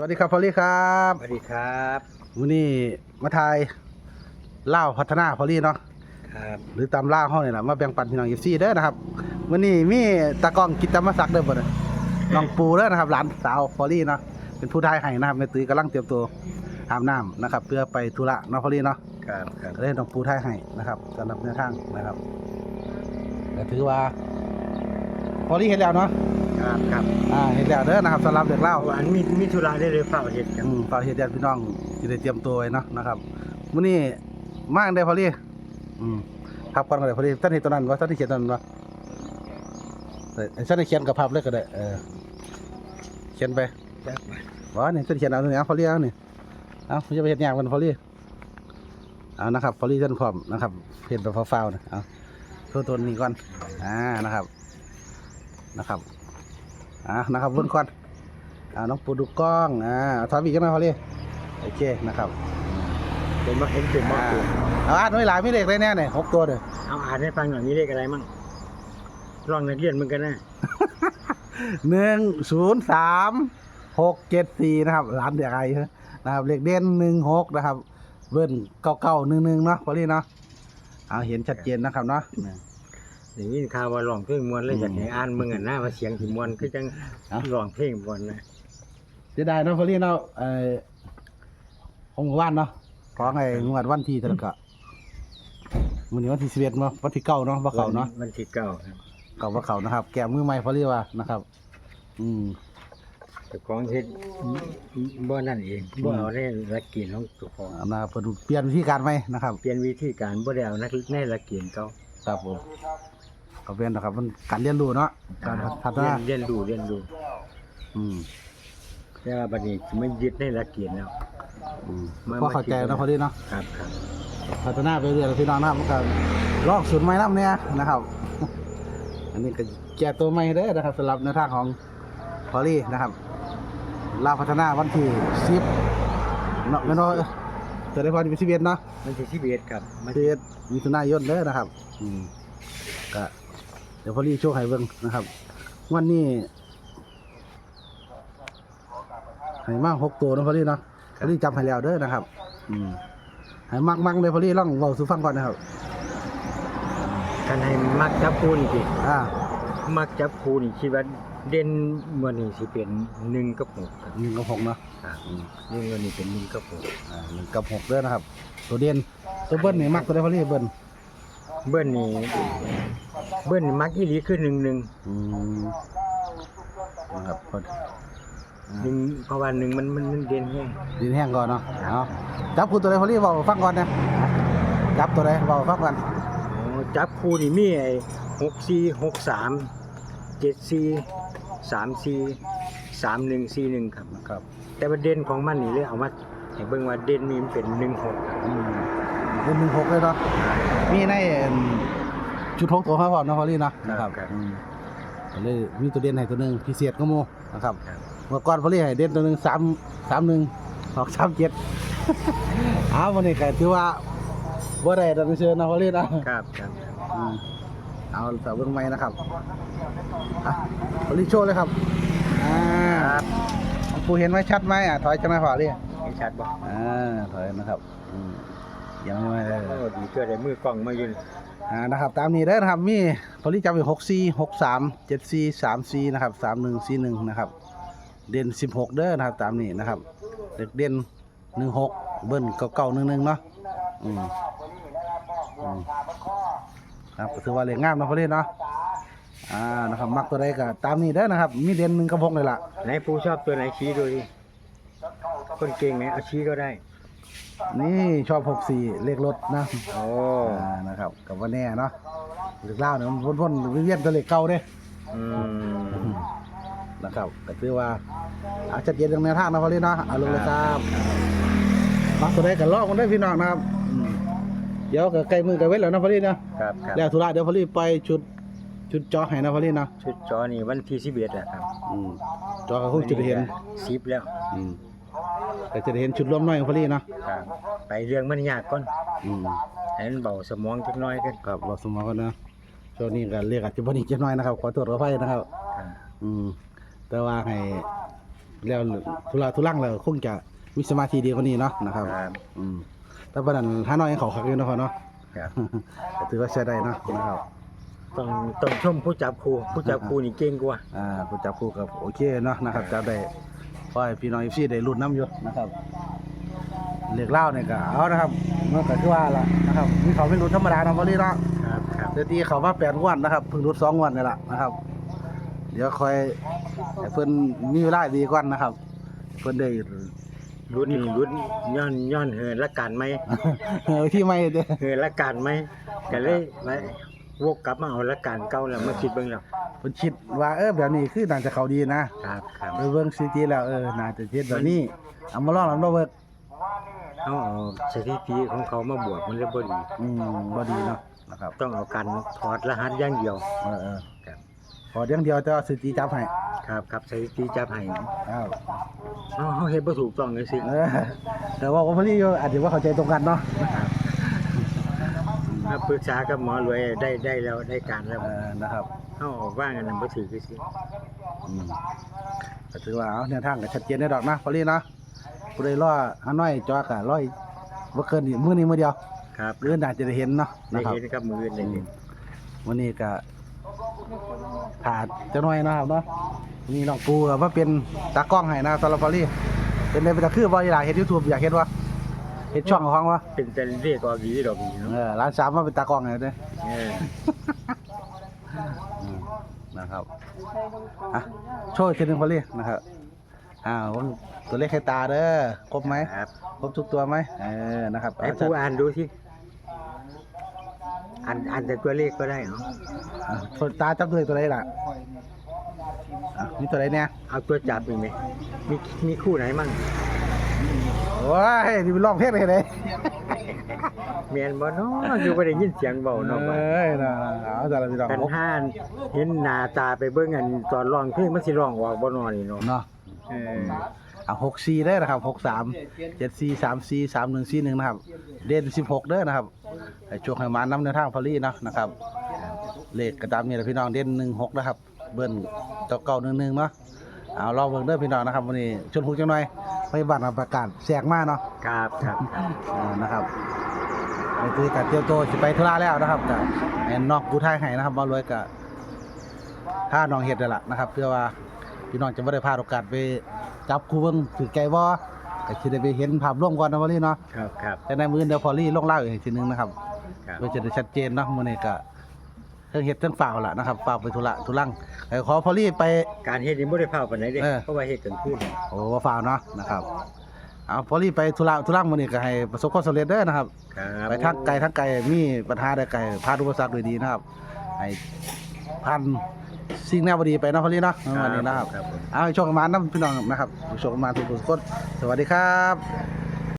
วัสดีครับพอลลี่ครับสวัสดีครับวันนี้มาทายเล่าวพัฒนาพอลลี่เนาะครับหรือตามล่าห้องนี่แหละมาแบ่งปันพี่น้องเอฟซีเด้อนะครับวันนี้มีตากล้องกิตตมาศักดิ์เด้อบ่เด้อน้องปูเด้อนะครับหลานสาวพอลลี่เนาะเป็นผู้ทายให้นะครับแม่ตุ้ยกำลังเตรียมตัวอาบน้ำนะครับ เพื่อไปธุระเนาะพอลลี่เนาะครับครับก็เลยน้องปูทายให้นะครับสำหรับแนวทางนะครับก็ถือว่าพอลลี่เห็นแล้วเนาะ ครับครับอ่าเห็นแล้วเด้อนะครับสำหรับเด็กเล่าวันมีมีธุระได้เลยเฝ้าเห็ดครับอืมฝากเฮ็ดญาติพี่น้องสิได้เตรียมตัวไว้เนาะนะครับมื้อนี้มาจั่งได้พอลี่อืมพับก่อนก็ได้พอลี่ท่านเฮ็ดตัวนั้นบ่ท่านได้เขียนตัวนั้นบ่แต่ไอ้ท่านได้เขียนกับภาพเลยก็ได้เออเขียนไปครับบ่นี่ท่านเขียนเอาตัวนี้เอาพอลี่เอานี่เอาอย่าไปเฮ็ดยากมันพอลี่เอานะครับพอลี่ท่านพร้อมนะครับเฮ็ดแบบฟาวๆนะเอาตัวตัวนี้ก่อนอ่านะครับนะครับ อ่านะครับวนก่อนอ่าน้องปูดูกล้องอ่าถอยอีกกันหน่อยพอลี่โอเคนะครับเป็นมาเห็นเป็นมาอ่าปูเอาอ่านไว้หลายไม่เด็กเลยแน่เนี่ยหกตัวเลยเอาอ่านให้ฟังหน่อยมีเลขอะไรมั่งลองนักเรียนมึงกันนะหนึ่งศูนย์สามหกเจ็ดสี่นะครับร้านเด็กไอ้นะครับเลขเด่นหนึ่งหกนะครับ เบิ้ลเก้าเก้าหนึ่งหนึ่งเนาะพอลี่เนาะเอาเห็นชัดเจนนะครับเนาะ อย่างนี้ข่าวว่าร้องเพลงมวนเลยอยากให้อ่านมึงอะนะว่าเสียงที่มวนคือจังร้องเพลงมวนนะเสียดายเนาะพอลี่เนาะเออของหมู่บ้านเนาะของไอ้งวดวันที่เท่าไหร่ก็วันนี้วันที่สิบเอ็ดเนาะวันที่เก้าเนาะว่าเขาเนาะวันที่เก้าครับเก่าว่าเขานะครับ แกมือใหม่เขาเรียกว่านะครับ อืมแต่ของเฮ็ดบ่นั่นเองบ่เอาในหลักเกณฑ์ของตัวของอันนะเพิ่นเปลี่ยนวิธีการไหมนะครับเปลี่ยนวิธีการบ่ได้เอานักในหลักเกณฑ์เขาครับผม เขาเปลี่ยนนะครับ มันการเรียนรู้เนาะการพัฒเรียนานเรียนรู้เรียนรู้อืมแต่ว่าบัดนี้ไม่ยึดในหลักเกณฑ์แล้วอืมมาพอเข้าใจเนาะพอดีเนาะครับครับพัฒนาไปเรื่อยๆพี่น้องนะครับมันก็ลอกสูตรใหม่น้ำเนี่ยนะครับ อันนี้ก็แก้ตัวใหม่เด้อนะครับสำหรับในวทางของพอลี่นะครับลาวพัฒนาวันที่สิบเนาะไม่น้อยจะได้พอที่สิบเอ็ดเนาะมันที่สิบเอ็ดครับมันเดือนมิถุนายนเด้อนะครับ อืมก็ เดี๋ยวพอรีโชว์ให้เบิ่งนะครับ วันนี้ให้มากหกตัวเนาะพอรีเนาะพอรีจำให้แล้วเด้อนะครับ อืมให้มักมักๆเลยพอรีลองเว้าสู่ฟังก่อนนะครับคันให้มักจับคูนี่สิอ่ามักจับคูนี่คิดว่าเด่นเมื่อนี้สิเป็นหนึ่งกับหกครับหนึ่งกับหกเนาะครับเรื่องเมื่อนี้เป็นหนึ่งกับหกอ่าหนึ่งกับหกเด้อนะครับ ตัวเด่นตัวเบิ้ลนี่มักตัวได้พอรีเบิ้ล เบิ้ลนี่เบิ้ลนี่มักอีหลีคือหนึ่งหนึ่งอืมนะครับพอหนึ่งเพราะว่าหนึ่งมันมันมันเด่นแห้งดินแห้งก่อนเนาะเอาจับคู่ตัวใดพอรีเว้าฟังก่อนนะจับตัวใดเว้าฟังก่อนอ๋อจับคูนี่มีไอ้หกสี่หกสามเจ็ดสี่สามสี่สามหนึ่งสี่หนึ่งครับ ครับแต่ว่าเด่นของมันนี่เลยเอามาให้เบิ่งว่าเด่นนี่มันเป็นหนึ่งหก อืม เป็นหนึ่งหกเลยเนาะมีในเอิ่มชุดหกตัวครับผมนะพอลี่เนาะนะครับ อืมก็เลยมีตัวเด่นให้ตัวหนึ่งพิเศษก็โมนะครับครับ เมื่อก่อนพอลี่ให้เด่นตัวหนึ่งสามสามหนึ่งออกสามเจ็ด อ้าววันนี้ก็ถือว่าบ่ได้ดันเชิญนะพอลี่นะ ครับครับอืมเอาแต่เบื้องไม้นะครับอะพอลี่โชว์เลยครับ อ่าปูเห็นไหมชัดไหมอะถอยจังไหมพอลี่ให้ชัดบ่อ่าถอยนะครับอืม ยังไม่ได้โอ้ดีเกิดได้มือกล้องมาอยู่นี่อ่านะครับตามนี้เด้อนะครับมีพอลี่จำอยู่หกสี่หกสามเจ็ดสี่สามสี่นะครับสามหนึ่งสี่หนึ่งนะครับ เด่นสิบหกเด้อนะครับ ตามนี้นะครับ เด็กเด่นหนึ่งหกเบิ้ลเก้าเก้าหนึ่งหนึ่งเนาะอืมอืมครับก็ถือว่าเลขงามเนาะพอลี่เนาะอ่านะครับมักตัวใดก็ตามนี้เด้อนะครับ มีเด่นหนึ่งกับหกเลยล่ะ ไหนผู้ชอบตัวไหนชี้ดูดิคนเก่งไหนเอาชี้ก็ได้ นี่ชอบหกสี่เลขรถนะโอ้อ่านะครับกับว่าแน่เนาะเลขเล่าวเนี่ยมันพ่นๆเวียนๆตัวเลขเก่าเด้ อืมนะครับก็คือว่าอาจจะเย็นตรงแนวทางนะพอลี่เนาะเอาลงเลยครับมาตัวใดกันลอกมันได้พี่น้องนะครับอืมเดี๋ยวก็ใกล้มือใกล้เวทแล้วนะพอลี่เนาะครับครับแล้วธุระเดี๋ยวพอลี่ไปชุดชุดจอให้นะพอลี่เนาะชุดจอนี่วันที่สิบเอ็ดแหละครับอืมจอก็คงจะได้เห็นสิบแล้วอืม ก็จะได้เห็นชุดร่วมน้อยของพอลี่เนาะครับไปเรื่องมันยากก่อนอืมให้มันเบาสมองจักหน้อยกันครับเราสมองกันนะช่วงนี้ก็เรียกอาจจะบ่ดีจักหน่อยนะครับขอโทษขออภัยนะครับครับอืม แต่ว่าให้แล้วทุลาทุลังแล้วคงจะมีสมาธิดีกว่านี้เนาะนะครับ ครับอืมแต่ประเด็นห้าน้อยยังเขาคักอยู่เนาะพ่อเนาะ ครับก็ถือว่าใช้ได้เนาะนะครับ ต้องต้องชมผู้จับครูผู้จับครูนี่เก่งกว่า อ่าผู้จับคู่กับโอเคเนาะนะครับจับได้ ขอให้พี่น้องพี่ได้รุ่นน้ำอยู่นะครับเรียกเล่าเนี่ยก็เอานะครับมันก็คือว่าล่ะนะครับมีเขาไม่รู้ธรรมดาเนาะพอดีเนาะครับครับเดี๋ยวตีเขาว่าแปดงวันนะครับเพิ่งรุดสองงวันนี่แหละนะครับ เดี๋ยวคอยให้เพิ่นมีเวลาดีกว่านะครับ เพิ่นได้ รุ่นนี้รุ่นย้อนย้อนเหินละกันไหมเออที่ไม่เด้อเหินละกันไหมก็เลยไว้วกกลับมาเอาละกันเก่าแล้วมาคิดเบิ่งแล้ว เพิ่นคิดว่าเออแบบนี้คือน่าจะเขาดีนะครับครับไปเบิ่งซีจีแล้วเออน่าจะเฮ็ดแบบนี้เอามาลองแล้วบ่เวิร์กเอาเอาสถิติของเขามาบวกมันเลยบ่ดีอืมบ่ดีเนาะนะครับต้องเอาการถอดรหัสอย่างเดียวเออเออครับขออย่างเดียวแต่ว่าซีจีจับให้ครับครับสถิติจับให้อ้าวเอาเฮาเฮ็ดบ่ถูกต้องจังซี่เออแต่ว่าพอดีอาจจะว่าเข้าใจตรงกันเนาะ มาปรึกษากับหมอรวยได้ได้แล้วได้การแล้วเออนะครับเฮาออกว่างกันนั้นบ่ถือคือสิอืมก็ถือว่าเอาแนวทางก็ชัดเจนได้ดอกนะพอดีเนาะผู้ใดรอหาน้อยจอกะร้อยบ่เกินนี่มื้อนี้มื้อเดียวครับเรื่องน่าจะได้เห็นเนาะได้นะครับ เห็นกับมือได้เห็นวันนี้ก็ขาดจะน้อยนะครับเนาะนี่น้องปูก็มาเป็นตากล้องให้นะสำหรับพอลี่เป็นได้เป็นตะคือบ่อยากเฮ็ด YouTube อยากเฮ็ดวะ เฮ็ดช่องของวะเป็นแต่เรียกออกดีดอกนี้เนาะเออร้านสามมาเป็นตากล้องให้เด้อเอออืมนะครับอะโชว์อีกทีหนึงพอลี่นะครับอ้าวว่าตัวเลขให้ตาเด้อครบไหมครับครบทุกตัวไหมเออนะครับไอ้ผู้อ่านดูสิอ่านอ่านแต่ตัวเลขก็ได้เนาะอะตาจับตัวเลขตัวไหนล่ะอะมีตัวไหนเนี่ยเอาตัวจับอีกไหมมีมีคู่ไหนมั่ง โอ้ยนี่เป็นร้องเพลงเลยเลยเมียนบ่เนาะอยู่บ่ได้ยินเสียงเบาเนาะว่าเอ้ยนะเอาแต่ละพี่น้องกันห้านเห็นหน้าตาไปเบิ่งอันตอนร้องเพลงมันสิร้องออกบ่เนอนี่เนาะเนาะเออเอาหกสี่ได้นะครับหกสามเจ็ดสี่สามสี่สามหนึ่งสี่หนึ่งนะครับ เด่นสิบหกเด้อนะครับไอ้ช่วงให้มาน้ำในทางพอลี่เนาะนะครับ เลขกระดามนี่แหละพี่น้องเด่นหนึ่งหกนะครับ เบิ้ลเก้าเก้าหนึ่งหนึ่งเนาะเอารอเบิ่งเด้อพี่น้องนะครับวันนี้ชนหูจังหน่อย พยาบาลมาประกาศแสกมาเนาะครับครับครับอ่านะครับไปคือการเตรียมตัวสิไปธุระแล้วนะครับกับแอนนอกกูไทยให้นะครับมารวยกับท่าน้องเห็ดนั่นแหละนะครับ เพื่อว่าพี่น้องจะไม่ได้พลาดโอกาสไปจับคูเบิ้งถือไก่บ่ก็สิได้ไปเห็นภาพร่วมก่อนนะวันนี้เนาะครับครับแต่ในมือเดียวพอลี่ลงเล่าอีกทีนึงนะครับครับเพื่อจะได้ชัดเจนเนาะมื้อนี้ก็ เรื่องเฮ็ดเรื่องฝ่าวล่ะนะครับฝ่าวไปธุระธุรังแต่ขอพอลี่ไป การเฮ็ดนี่บ่ได้พาปานไหนเด้เออ เพราะว่าเฮ็ดกันพูดโอ้ว่าฝ่าวเนาะนะครับเอาพอลี่ไปธุระธุรังมื้อนี้ก็ให้ประสบความสำเร็จเด้อนะครับ ครับไปทั้งไกลทั้งไกลมีปัญหาใดไกลผ่านอุปสรรคด้วยดีนะครับให้ผ่านสิ่งแนวบดีไปเนาะพอลี่เนาะวันนี้นะครับ ครับผม เอาให้โชคประมาณน้ำพี่น้องนะครับโชคประมาณทุกคนสวัสดีครับ